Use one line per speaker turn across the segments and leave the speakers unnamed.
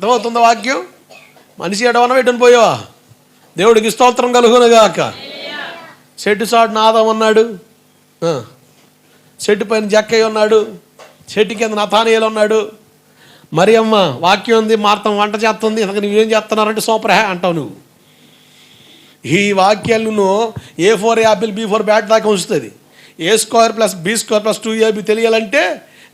అర్థమవుతుందా వాక్యం? మనిషి ఎడవన ఎటుని పోయావా? దేవుడికి స్తోత్రం కలుగునుగాక చెట్టు చాటు నాదం అన్నాడు. చెట్టు పైన జక్కయ్య ఉన్నాడు. చెట్టు కింద నథానియలు ఉన్నాడు. మరి అమ్మ వాక్యం ఉంది మార్తం వంట చేస్తుంది. ఇంతకు నువ్వేం చేస్తున్నారంటే సూపర్ హ్యా అంటావు నువ్వు. ఈ వాక్యాలు నువ్వు A four apple B four bat దాకా ఉంచుతుంది. A square plus B square plus two AB తెలియాలంటే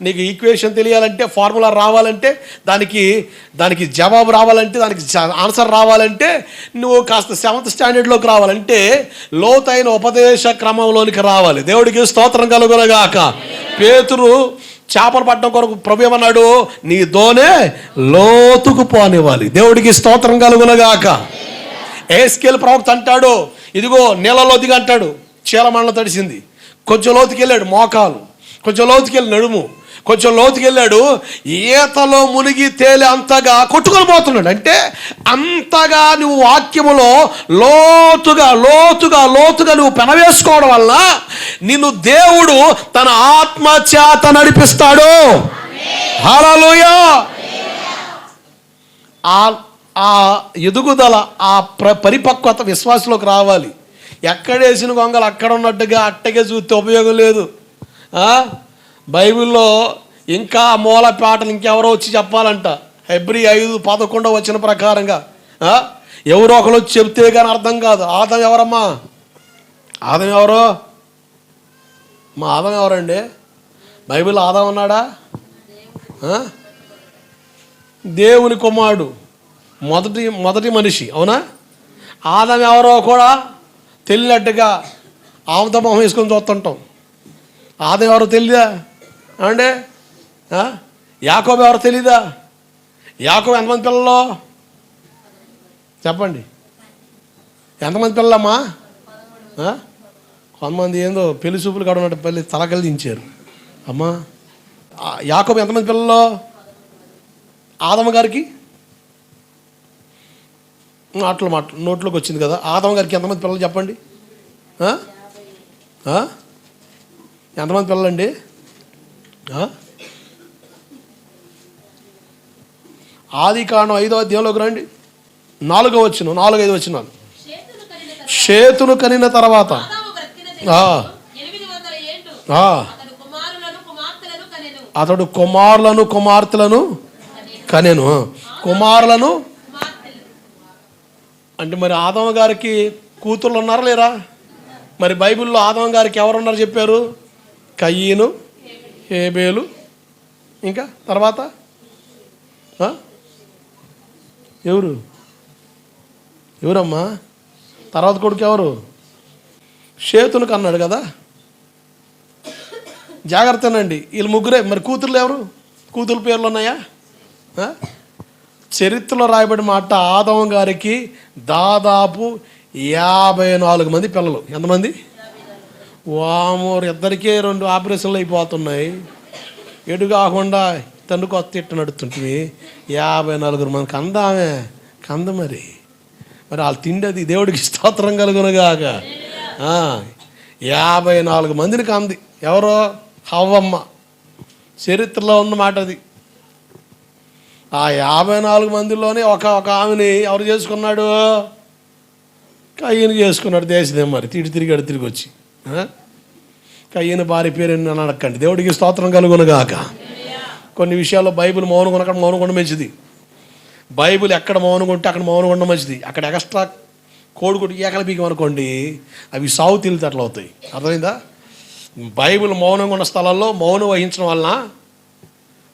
నీకు ఈక్వేషన్ తెలియాలంటే ఫార్ములా రావాలంటే దానికి దానికి జవాబు రావాలంటే దానికి ఆన్సర్ రావాలంటే నువ్వు కాస్త సెవెంత్ స్టాండర్డ్లోకి రావాలంటే లోతైన ఉపదేశ క్రమంలోనికి రావాలి. దేవుడికి స్తోత్రం కలుగునగాక. పేతురు చేపలు పట్టడం కొరకు ప్రభు ఏమన్నాడు? నీ దోనే లోతుకు పోనివ్వాలి. దేవుడికి స్తోత్రం కలుగునగాక. ఏస్కేల్ ప్రవక్త అంటాడు ఇదిగో నీళ్ళలో దిగి అంటాడు చీలమండలం తడిసింది కొంచెం లోతుకి వెళ్ళాడు మోకాలు. కొంచెం లోతుకెళ్ళి నడుము. కొంచెం లోతుకెళ్ళాడు. ఈతలో మునిగి తేలి అంతగా కొట్టుకొని పోతున్నాడు. అంటే అంతగా నువ్వు వాక్యములో లోతుగా లోతుగా లోతుగా నువ్వు పెనవేసుకోవడం వల్ల నిన్ను దేవుడు తన ఆత్మ చేత నడిపిస్తాడు. హలోయా ఆ ఆ ఎదుగుదల ఆ ప్ర పరిపక్వత విశ్వాసంలోకి రావాలి. ఎక్కడేసిన గొంగలు అక్కడ ఉన్నట్టుగా అట్టగే చూస్తే ఉపయోగం లేదు. బైబిల్లో ఇంకా మూల పాటలు ఇంకెవరో వచ్చి చెప్పాలంట. హెబ్రి ఐదు పదకొండో వచ్చిన ప్రకారంగా. ఎవరో ఒకరు వచ్చి చెప్తే కానీ అర్థం కాదు. ఆదం ఎవరమ్మా? ఆదం ఎవరో? మా ఆదం ఎవరండి? బైబిల్ ఆదం ఉన్నాడా? దేవుని కుమారుడు. మొదటి మొదటి మనిషి. అవునా? ఆదం ఎవరో కూడా తెలియనట్టుగా ఆమెతో వేసుకొని చూస్తుంటాం. ఆదం ఎవరో తెలియదా అంటే యాకోబు ఎవరో తెలీదా? యాకోబు ఎంతమంది పిల్లలు? చెప్పండి. ఎంతమంది పిల్లలమ్మా? కొంతమంది ఏందో పెళ్ళి చూపులు కాడ ఉన్నట్టు పెళ్ళి తలకలు దించారు అమ్మా యాకోబ యాకోబు ఎంతమంది పిల్లలు? ఆదమ్మ గారికి? మాటలు మాట నోట్లోకి వచ్చింది కదా. ఆదమ్మ గారికి ఎంతమంది పిల్లలు చెప్పండి? ఎంతమంది పిల్లలండి? ఆది కాండం ఐదో అధ్యాయంలోకి రండి. నాలుగో వచ్చిన నాలుగు ఐదు వచ్చిన.
చేతులు
కనిన తర్వాత.
అతడు కుమారులను కుమార్తెలను కనెను.
కుమారులను అంటే మరి ఆదమ గారికి కూతుర్లు ఉన్నారా లేరా? మరి బైబిల్లో ఆదమ గారికి ఎవరున్నారు చెప్పారు? కయ్యను హేబేలు ఇంకా తర్వాత? ఎవరు? ఎవరమ్మా? తర్వాత కొడుకు ఎవరు? షేతునికి అన్నాడు కదా? జాగ్రత్తనండి. వీళ్ళు ముగ్గురే. మరి కూతుర్లు ఎవరు? కూతురు పేర్లు ఉన్నాయా? చరిత్రలో రాయబడి మాట ఆదవం గారికి దాదాపు యాభై నాలుగు మంది పిల్లలు. ఎంతమంది? వామోరు ఇద్దరికే రెండు ఆపరేషన్లు అయిపోతున్నాయి. ఎటు కాకుండా తండ్రి కొత్త ఇట్ట నడుతుంటుంది యాభై నలుగురు మంది అందామే. కంద మరి. మరి వాళ్ళు తిండి అది దేవుడికి స్తోత్రం కలుగునగాక. యాభై నాలుగు మందిని కంది. ఎవరో? హవ్వమ్మ. చరిత్రలో ఉన్న మాట అది. ఆ యాభై నాలుగు మందిలోనే ఒక ఒక ఆమెని ఎవరు చేసుకున్నాడు? కయ్యను చేసుకున్నాడు దేశదేం మరి. తిరిగి తిరిగాడు తిరిగి వచ్చి. ఆ? భార్య పేరు అని నన్ను అడగండి దేవుడికి స్తోత్రం కలుగునుగాక కొన్ని విషయాల్లో బైబిల్ మౌనం అక్కడ మౌనం మంచిది. బైబిల్ ఎక్కడ మౌనంగా ఉంటే అక్కడ మౌనం ఉండడం మంచిది. అక్కడ ఎక్స్ట్రా కోడిగుడ్డు ఏకలపీకం అనుకోండి అవి సాగు తెలివితేటలు అవుతాయి. అర్థమైందా? బైబిల్ మౌనంగా ఉన్న స్థలాల్లో మౌనం వహించడం వలన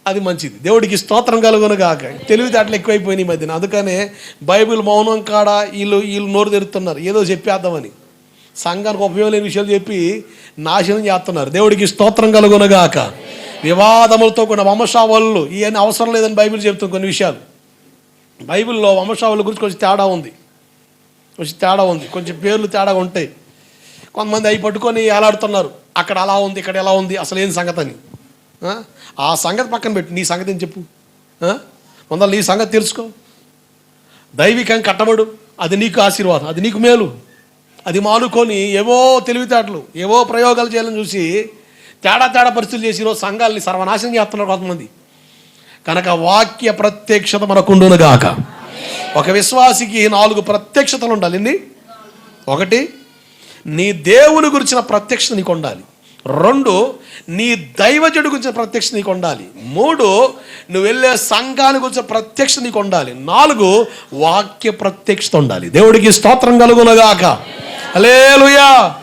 అది మంచిది. దేవుడికి స్తోత్రం కలుగును కాక తెలివితేటలు ఎక్కువైపోయినాయి మధ్యన. అందుకనే బైబిల్ మౌనం కాడ వీళ్ళు వీళ్ళు నోరు తెరుతున్నారు ఏదో చెప్పేద్దామని. సంఘానికి ఉపయోగం లేని విషయాలు చెప్పి నాశనం చేస్తున్నారు. దేవుడికి స్తోత్రం కలుగునగాక. వివాదములతో కూడిన వంశావళ్ళు ఇవన్నీ అవసరం లేదని బైబిల్ చెప్తుంది కొన్ని విషయాలు. బైబిల్లో వంశావళి గురించి కొంచెం తేడా ఉంది. కొంచెం తేడా ఉంది. కొంచెం పేర్లు తేడా ఉంటాయి. కొంతమంది అవి పట్టుకొని ఏలాడుతున్నారు. అక్కడ అలా ఉంది ఇక్కడ ఎలా ఉంది అసలు ఏం సంగతి అని. ఆ? సంగతి పక్కన పెట్టు. నీ సంగతి ఏం చెప్పు? ముందర నీ సంగతి తెలుసుకో. దైవికంగా కట్టబడు. అది నీకు ఆశీర్వాదం. అది నీకు మేలు. అది మానుకొని ఏవో తెలివితేటలు ఏవో ప్రయోగాలు చేయాలని చూసి తేడా తేడా పరిస్థితులు చేసి ఈరోజు సంఘాలని సర్వనాశనం చేస్తున్నారు కొంతమంది. కనుక వాక్య ప్రత్యక్షత మనకుండునుగాక ఒక విశ్వాసికి నాలుగు ప్రత్యక్షతలు ఉండాలి. ఎన్ని? ఒకటి నీ దేవుని గురించిన ప్రత్యక్షత నీకు ఉండాలి రెండు నీ దైవజుడి గురించిన ప్రత్యక్ష నీకు ఉండాలి మూడు నువ్వు వెళ్ళే సంఘాన్ని గురించిన ప్రత్యక్ష నీకు ఉండాలి నాలుగు వాక్య ప్రత్యక్షత ఉండాలి. దేవుడికి స్తోత్రం కలుగునగాక Hallelujah.